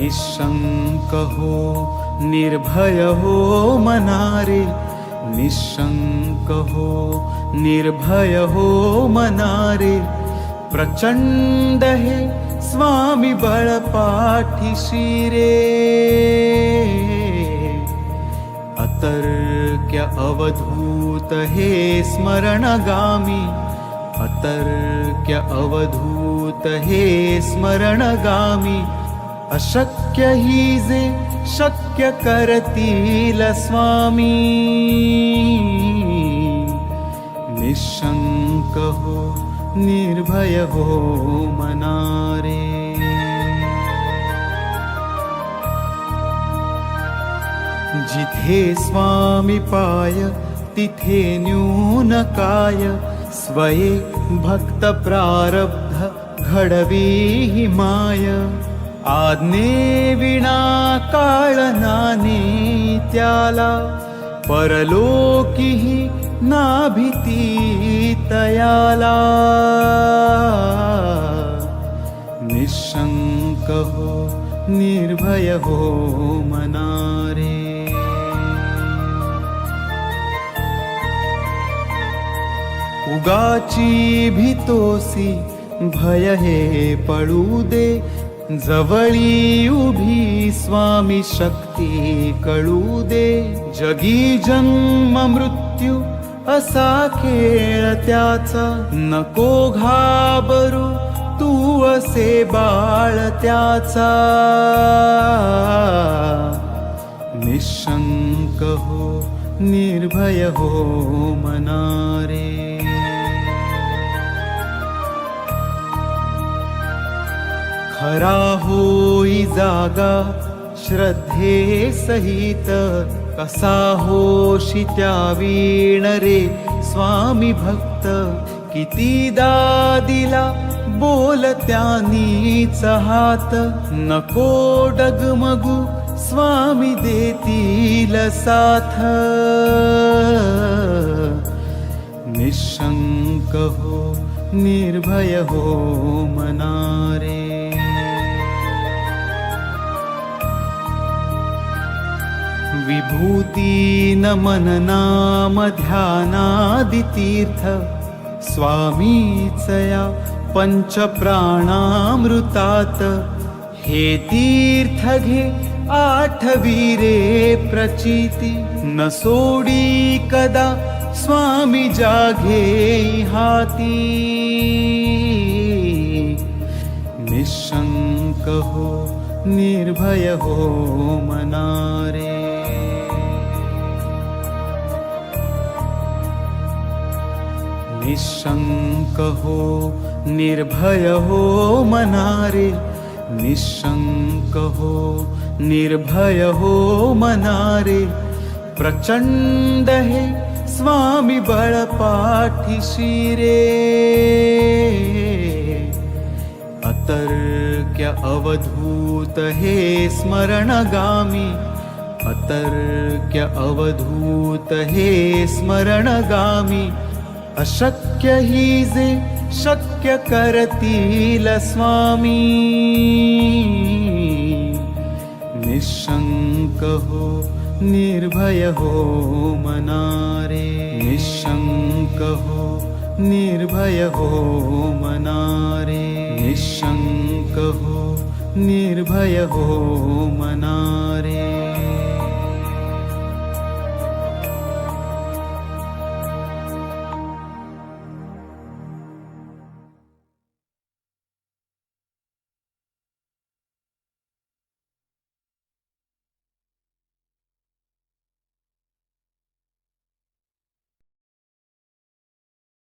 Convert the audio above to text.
निःशङ्क हो निर्भय हो मनारे। निःशङ्क हो निर्भय हो मनारे। प्रचण्ड हे स्वामी बळपाठी शिरे अतर्क्य अवधूत हे स्मरणगामी। अतर्क्य अवधूत हे स्मरणगामी अशक्य हि जे शक्य करतील स्वामी। निशङ्क हो निर्भय हो मनारे। जिथे स्वामी पाय तिथे न्यूनकाय स्वये भक्त प्रारब्ध घडवी हि माय आज्ञे विना काळ नाने त्याला परलोकीही ना भीती तयाला. निशंक हो निर्भय हो मनारे. उगाची भीतोसी भय हे पळू दे जवळी उभी स्वामी शक्ती कळू दे. जगी जन्म मृत्यू असा खेळ त्याचा. नको घाबरू तू असे बाळ त्याचा. निशंक हो निर्भय हो मनारे. खरा होई जागा श्रद्धे सहित. कसा होशी त्या वीण रे स्वामी भक्त. किती दिला बोल त्यानीच हात नको डगमगू स्वामी देतील साथ. निशंक हो निर्भय हो मनारे. विभूती नमन नाम ध्यानादितीर्थ। स्वामीचया पञ्चप्राणामृतात् हे तीर्थ घे आठवीरे प्रचिती। न सोडी कदा स्वामी जाघे हाती। निशंक हो निर्भय हो मनारे। निशंक हो निर्भय हो मनारे। निशंक हो निर्भय हो मनारे। प्रचंड हे स्वामी बळपाठी शिरे। अतर्क्य अवधूत हे स्मरणगामी। अतर्क्य अवधूत हे स्मरणगामी अशक्य हि जे शक्य करतील स्वामी निशंक हो निर्भय हो मनारे। निशंक हो निर्भय हो मनारे। निशंक हो निर्भय हो मनारे